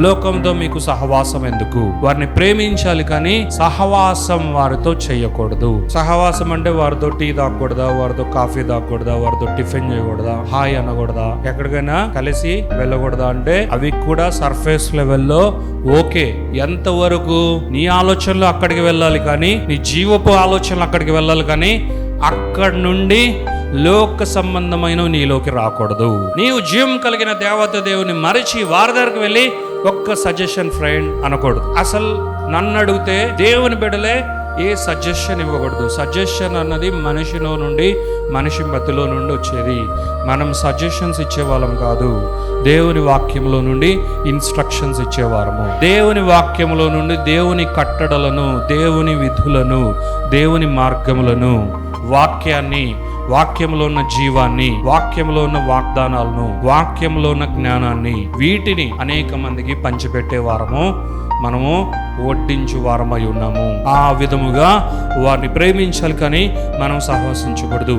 లోకంతో మీకు సహవాసం ఎందుకు? వారిని ప్రేమించాలి కానీ సహవాసం వారితో చేయకూడదు. సహవాసం అంటే వారితో టీ తాగకూడదా వారితో కాఫీ తాగకూడదా వారితో టిఫిన్ చేయకూడదా హాయ్ అనకూడదా? ఎక్కడికైనా కలిసి వెళ్ళకూడదా అంటే అవి కూడా సర్ఫేస్ లెవెల్లో ఓకే. ఎంతవరకు నీ ఆలోచనలు అక్కడికి వెళ్ళాలి కానీ నీ జీవపు ఆలోచనలు అక్కడికి వెళ్ళాలి కానీ అక్కడి నుండి లోక సంబంధమైన నీలోకి రాకూడదు. నీవు జీవం కలిగిన దేవత దేవుని మరిచి వారి దగ్గరికి వెళ్ళి ఒక్క సజెషన్ ఫ్రెండ్ అనకూడదు. అసలు నన్ను అడిగితే దేవుని బిడలే ఏ సజెషన్ ఇవ్వకూడదు. సజెషన్ అన్నది మనిషిలో నుండి మనిషి మధ్యలో నుండి వచ్చేది. మనం సజెషన్స్ ఇచ్చేవాళ్ళం కాదు. దేవుని వాక్యంలో నుండి ఇన్స్ట్రక్షన్స్ ఇచ్చేవారము. దేవుని వాక్యంలో నుండి దేవుని కట్టడలను దేవుని విధులను దేవుని మార్గములను వాక్యాన్ని వాక్యంలో ఉన్న జీవాన్ని వాక్యంలో ఉన్న వాగ్దానాలను వాక్యంలో ఉన్న జ్ఞానాన్ని వీటిని అనేక మందికి పంచిపెట్టే వారము మనము వడ్డించు వారమై ఉన్నాము. ఆ విధముగా వారిని ప్రేమించాలి కానీ మనం సహవసించకూడదు.